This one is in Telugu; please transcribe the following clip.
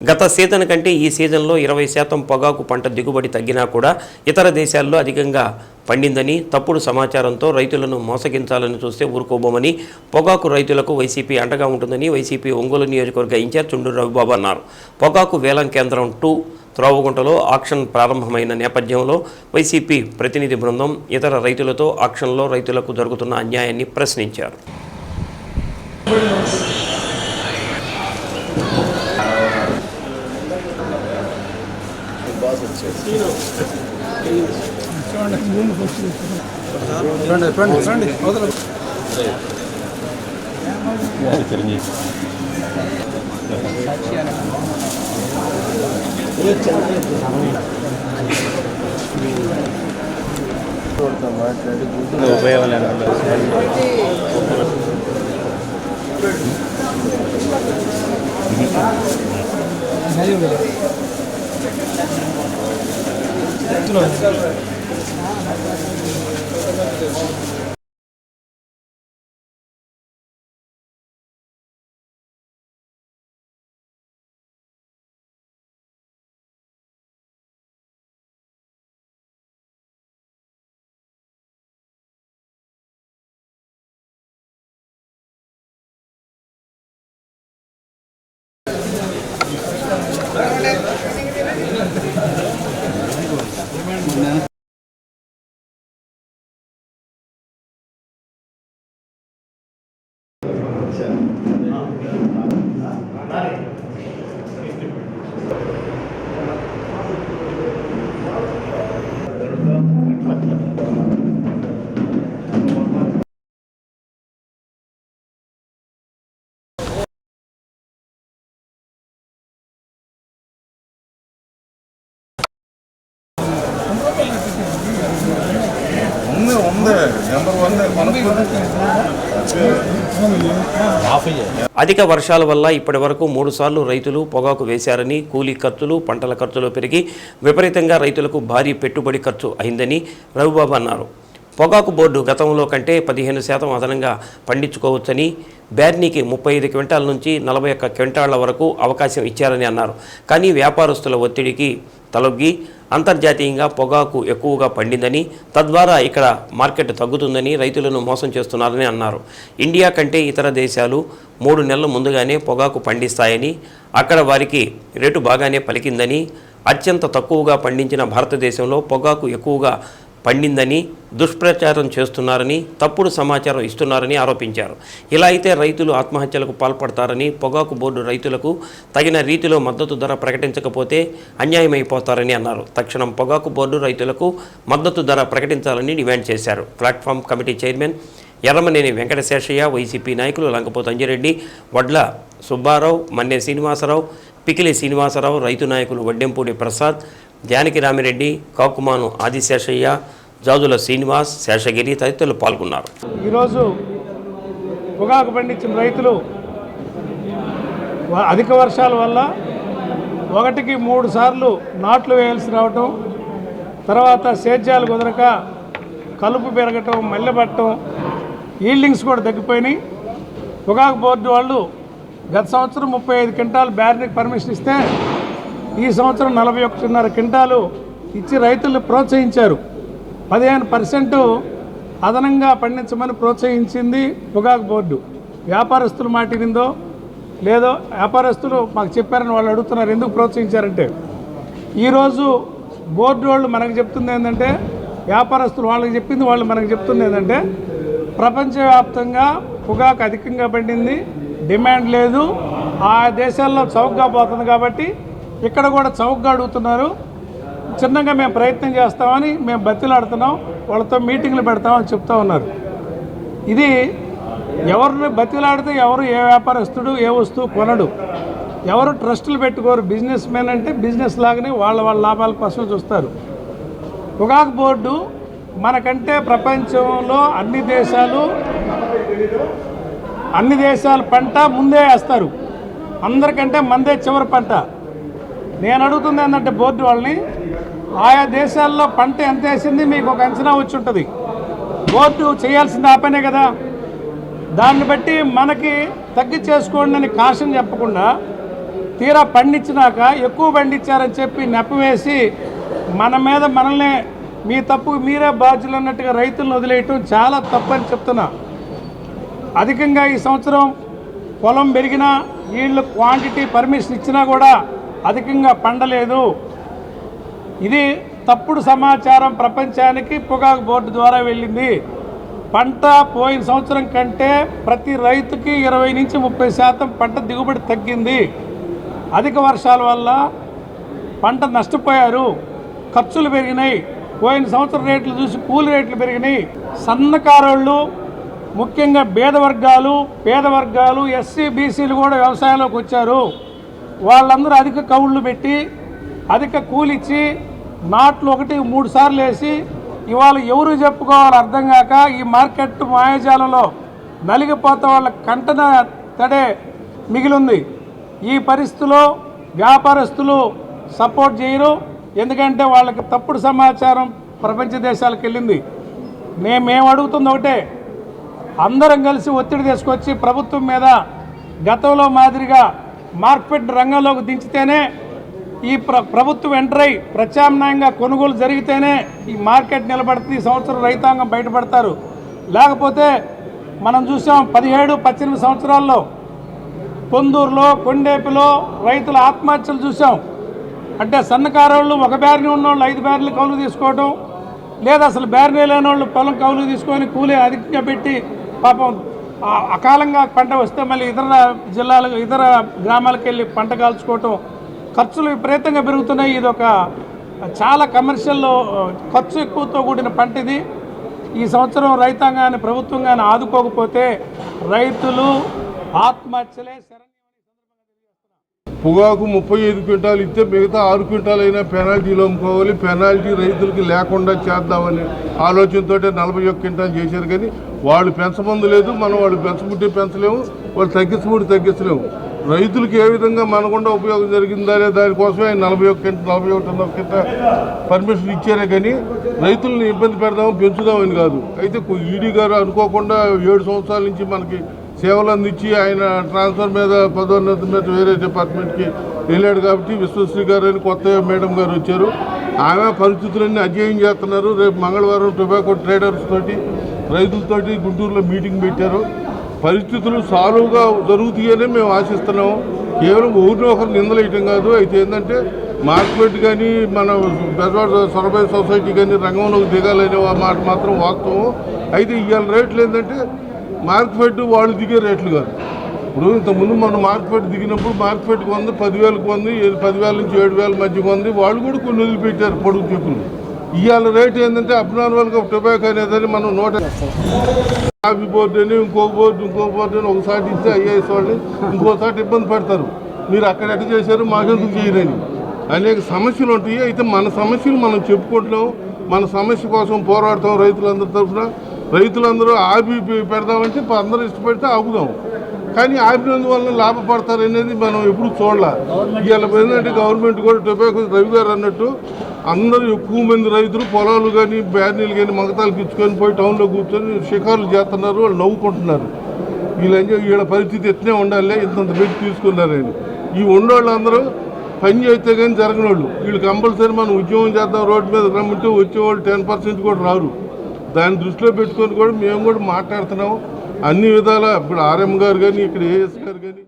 గత సీజన్ కంటే ఈ సీజన్లో ఇరవై శాతం పొగాకు పంట దిగుబడి తగ్గినా కూడా ఇతర దేశాల్లో అధికంగా పండిందని తప్పుడు సమాచారంతో రైతులను మోసగించాలని చూస్తే ఊరుకోబోమని పొగాకు రైతులకు వైసీపీ అండగా ఉంటుందని వైసీపీ ఒంగోలు నియోజకవర్గ ఇన్ఛార్జ్ చుండూరు రవిబాబు అన్నారు. పొగాకు వేలం కేంద్రం టూ త్రోవగుంటలో ఆక్షన్ ప్రారంభమైన నేపథ్యంలో వైసీపీ ప్రతినిధి బృందం ఇతర రైతులతో ఆక్షన్లో రైతులకు జరుగుతున్న అన్యాయాన్ని ప్రశ్నించారు. தெரிஞ்சு உபயோகம் நல்ல তুলো 없네 없네. 양말 왔네. 관없 అధిక వర్షాల వల్ల ఇప్పటి వరకు మూడుసార్లు రైతులు పొగాకు వేశారని కూలీ ఖర్చులు పంటల ఖర్చులు పెరిగి విపరీతంగా రైతులకు భారీ పెట్టుబడి ఖర్చు అయిందని రఘుబాబు అన్నారు. పొగాకు బోర్డు గతంలో కంటే పదిహేను శాతం అదనంగా పండించుకోవచ్చని బ్యార్నీకి ముప్పై ఐదు క్వింటాల నుంచి నలభై ఒక్క క్వింటాళ్ళ వరకు అవకాశం ఇచ్చారని అన్నారు. కానీ వ్యాపారస్తుల ఒత్తిడికి తలొగ్గి అంతర్జాతీయంగా పొగాకు ఎక్కువగా పండిందని తద్వారా ఇక్కడ మార్కెట్ తగ్గుతుందని రైతులను మోసం చేస్తున్నారని అన్నారు. ఇండియా కంటే ఇతర దేశాలు మూడు నెలల ముందుగానే పొగాకు పండిస్తాయని అక్కడ వారికి రేటు బాగానే పలికిందని అత్యంత తక్కువగా పండించిన భారతదేశంలో పొగాకు ఎక్కువగా పండిందని దుష్ప్రచారం చేస్తున్నారని తప్పుడు సమాచారం ఇస్తున్నారని ఆరోపించారు. ఇలా అయితే రైతులు ఆత్మహత్యలకు పాల్పడతారని పొగాకు బోర్డు రైతులకు తగిన రీతిలో మద్దతు ధర ప్రకటించకపోతే అన్యాయమైపోతారని అన్నారు. తక్షణం పొగాకు బోర్డు రైతులకు మద్దతు ధర ప్రకటించాలని డిమాండ్ చేశారు. Platform committee chairman Erramaneni Venkataseshaiah YCP నాయకులు లంకపోతు అంజిరెడ్డి వడ్ల సుబ్బారావు మన్నే శ్రీనివాసరావు పికిలి శ్రీనివాసరావు రైతు నాయకులు వడ్డెంపూడి ప్రసాద్ జానకి రామిరెడ్డి కాకుమాను ఆదిశేషయ్య జాజుల శ్రీనివాస్ శేషగిరి తదితరులు పాల్గొన్నారు. ఈరోజు పొగాకు పండించిన రైతులు అధిక వర్షాల వల్ల ఒకటికి మూడు సార్లు నాట్లు వేయాల్సి రావటం తర్వాత సేద్యాలు కుదరక కలుపు పెరగటం మల్లెపట్టడం ఈల్డింగ్స్ కూడా తగ్గిపోయినాయి. పొగాకు బోర్డు వాళ్ళు గత సంవత్సరం ముప్పై ఐదు క్వింటాలు బ్యారెట్కి పర్మిషన్ ఇస్తే ఈ సంవత్సరం నలభై ఒకటిన్నర క్వింటాలు ఇచ్చి రైతులను ప్రోత్సహించారు. పదిహేను పర్సెంట్ అదనంగా పండించమని ప్రోత్సహించింది పొగాకు బోర్డు. వ్యాపారస్తులు మాటినిందో లేదో వ్యాపారస్తులు మాకు చెప్పారని వాళ్ళు అడుగుతున్నారు ఎందుకు ప్రోత్సహించారంటే ఈరోజు బోర్డు వాళ్ళు మనకు చెప్తుంది ఏంటంటే వ్యాపారస్తులు వాళ్ళకి చెప్పింది వాళ్ళు మనకు చెప్తుంది ఏంటంటే ప్రపంచవ్యాప్తంగా పొగాకు అధికంగా పండింది డిమాండ్ లేదు ఆ దేశాల్లో చౌకగా పోతుంది కాబట్టి ఇక్కడ కూడా చౌకగా అడుగుతున్నారు. చిన్నగా మేము ప్రయత్నం చేస్తామని మేము బతిలాడుతున్నాం. వాళ్ళతో మీటింగ్లు పెడతామని చెప్తా ఉన్నారు. ఇది ఎవరిని బతిలాడితే ఎవరు ఏ వ్యాపారస్తుడు ఏ వస్తువు కొనడు. ఎవరు ట్రస్టులు పెట్టుకోరు. బిజినెస్ మెన్ అంటే బిజినెస్ లాగానే వాళ్ళ వాళ్ళ లాభాల కోసం చూస్తారు. పొగాకు బోర్డు మనకంటే ప్రపంచంలో అన్ని దేశాలు అన్ని దేశాల పంట ముందే వేస్తారు. అందరికంటే మందే చివరి పంట. నేను అడుగుతుంది ఏంటంటే బోర్డు వాళ్ళని ఆయా దేశాల్లో పంట ఎంత వేసింది మీకు ఒక అంచనా వచ్చి ఉంటుంది. బోర్డు చేయాల్సింది ఆ పనే కదా. దాన్ని బట్టి మనకి తగ్గించేసుకోండి అని కాషన్ చెప్పకుండా తీరా పండించినాక ఎక్కువ పండించారని చెప్పి నెప్పవేసి మన మీద మనల్ని మీ తప్పు మీరే బాధ్యులు అన్నట్టుగా రైతులను వదిలేయటం చాలా తప్పని చెప్తున్నా. అధికంగా ఈ సంవత్సరం పొలం పెరిగినా వీళ్ళు క్వాంటిటీ పర్మిషన్ ఇచ్చినా కూడా అధికంగా పండలేదు. ఇది తప్పుడు సమాచారం ప్రపంచానికి పొగాకు బోర్డు ద్వారా వెళ్ళింది. పంట పోయిన సంవత్సరం కంటే ప్రతి రైతుకి ఇరవై నుంచి ముప్పై శాతం పంట దిగుబడి తగ్గింది. అధిక వర్షాల వల్ల పంట నష్టపోయారు. ఖర్చులు పెరిగినాయి. పోయిన సంవత్సరం రేట్లు చూసి కూలి రేట్లు పెరిగినాయి. సన్నకారోళ్ళు ముఖ్యంగా పేద వర్గాలు పేద వర్గాలు ఎస్సీ బీసీలు కూడా వ్యవసాయంలోకి వచ్చారు. వాళ్ళందరూ అధిక కవుళ్ళు పెట్టి అధిక కూలిచ్చి నాట్లు ఒకటి మూడు సార్లు వేసి ఇవాళ ఎవరు చెప్పుకోవాలో అర్థం కాక ఈ మార్కెట్ మాయాజాలంలో నలిగిపోతే వాళ్ళ కంటన తడే మిగిలింది. ఈ పరిస్థితిలో వ్యాపారస్తులు సపోర్ట్ చేయరు. ఎందుకంటే వాళ్ళకి తప్పుడు సమాచారం ప్రపంచ దేశాలకు వెళ్ళింది. మేము మేము అడుగుతుంది ఒకటే. అందరం కలిసి ఒత్తిడి తీసుకొచ్చి ప్రభుత్వం మీద గతంలో మాదిరిగా మార్కెట్ రంగంలోకి దించితేనే ఈ ప్ర ప్రభుత్వం ఎంటర్ అయి ప్రత్యామ్నాయంగా కొనుగోలు జరిగితేనే ఈ మార్కెట్ నిలబడుతుంది ఈ సంవత్సరం రైతాంగం బయటపడతారు. లేకపోతే మనం చూసాం పదిహేడు పద్దెనిమిది సంవత్సరాల్లో పొందూరులో కొండేపిలో రైతుల ఆత్మహత్యలు చూసాం. అంటే సన్నకారోళ్ళు ఒక బ్యారిని ఉన్నోళ్ళు ఐదు బ్యారెలు కౌలు తీసుకోవడం లేదా అసలు బ్యారిని లేని వాళ్ళు పొలం కౌలు తీసుకొని కూలి అధికంగా పెట్టి పాపం అకాలంగా పంట వస్తే మళ్ళీ ఇతర జిల్లాలకు ఇతర గ్రామాలకు వెళ్ళి పంట కాల్చుకోవటం ఖర్చులు విపరీతంగా పెరుగుతున్నాయి. ఇది ఒక చాలా కమర్షియల్లో ఖర్చు ఎక్కువతో కూడిన పంట ఇది. ఈ సంవత్సరం రైతాంగాన్ని ప్రభుత్వం కానీ ఆదుకోకపోతే రైతులు ఆత్మహత్యలే పొగాకు ముప్పై ఐదు క్వింటాలు ఇస్తే మిగతా ఆరు క్వింటాలు అయినా పెనాల్టీలు అమ్ముకోవాలి. పెనాల్టీ రైతులకి లేకుండా చేద్దామని ఆలోచనతో నలభై ఒక్క క్వింటాలు చేశారు కానీ వాళ్ళు పెంచమందు లేదు మనం వాళ్ళు పెంచబుట్టి పెంచలేము వాళ్ళు తగ్గించబుట్టి తగ్గించలేము. రైతులకి ఏ విధంగా మనకుండా ఉపయోగం జరిగిందా అనే దానికోసమే ఆయన నలభై ఒక్క నలభై ఒకటిన్నర కింద పర్మిషన్ ఇచ్చారే కానీ రైతుల్ని ఇబ్బంది పెడదాము పెంచుదామని కాదు. అయితే ఈడీ గారు అనుకోకుండా ఏడు సంవత్సరాల నుంచి మనకి సేవలు అందించి ఆయన ట్రాన్స్ఫర్ మీద పదోన్నతి మీద వేరే డిపార్ట్మెంట్కి వెళ్ళాడు కాబట్టి విశ్వశ్రీ గారు అని కొత్త మేడం గారు వచ్చారు. ఆమె పరిస్థితులన్నీ అధ్యయనం చేస్తున్నారు. రేపు మంగళవారం టొబాకో ట్రేడర్స్ తోటి రైతులతోటి గుంటూరులో మీటింగ్ పెట్టారు. పరిస్థితులు సాల్వ్గా జరుగుతాయనే మేము ఆశిస్తున్నాము. కేవలం ఊరిని ఒకరు నిందలేయటం కాదు. అయితే ఏంటంటే మార్కెట్ కానీ మన బెజవాడ సొరబాయి సొసైటీ కానీ రంగంలోకి దిగాలనే మాట మాత్రం వాస్తవం. అయితే ఇవాళ రేట్లు ఏంటంటే మార్కెట్ వాళ్ళు దిగే రేట్లు కాదు. ఇప్పుడు ఇంతకుముందు మనం మార్కెట్ దిగినప్పుడు మార్కెట్కి కొంది పదివేలకు కొంది పదివేల నుంచి ఏడు వేల మధ్య కొంది. వాళ్ళు కూడా కొన్ని వదిలిపెట్టారు పొడుగు చెప్పులు ఇవాళ రేట్ ఏంటంటే అబ్నార్మల్గా టొబాకో అనేదని మనం నోట కాఫీ బోర్డు అని ఇంకో బోర్డు ఇంకో బోర్డు అని ఒకసారి ఇస్తే ఐఏఎస్ వాళ్ళని ఇంకోసారి ఇబ్బంది పడతారు. మీరు అక్కడ ఎట్ట చేశారు మాకెందుకు చేయరని. అనేక సమస్యలు ఉంటాయి. అయితే మన సమస్యలు మనం చెప్పుకుంటున్నాం. మన సమస్య కోసం పోరాడతాం రైతులందరి తరఫున. రైతులందరూ ఆపి పెడదామంటే అందరూ ఇష్టపడితే ఆగుదాం. కానీ ఆపినందువల్ల లాభపడతారు అనేది మనం ఎప్పుడు చూడాలి. ఇవాళ ఏంటంటే గవర్నమెంట్ కూడా టొబాకో రవి గారు అన్నట్టు అందరూ ఎక్కువ మంది రైతులు పొలాలు కానీ బ్యానీలు కానీ మగతాలకు ఇచ్చుకొని పోయి టౌన్లో కూర్చొని షికారులు చేస్తున్నారు వాళ్ళు నవ్వుకుంటున్నారు. వీళ్ళ వీళ్ళ పరిస్థితి ఎట్నే ఉండాలి? ఇంతంత పెట్టి తీసుకున్నారని. ఈ ఉండేవాళ్ళందరూ పని చేస్తే కానీ జరగనోళ్ళు. వీళ్ళు కంపల్సరీ మనం ఉద్యోగం చేద్దాం రోడ్డు మీద రమ్మంటే వచ్చేవాళ్ళు టెన్ పర్సెంట్ కూడా రారు. దాన్ని దృష్టిలో పెట్టుకొని కూడా మేము కూడా మాట్లాడుతున్నాము. అన్ని విధాల ఇప్పుడు ఆర్ఎం గారు కానీ ఇక్కడ ఏఎస్ గారు కానీ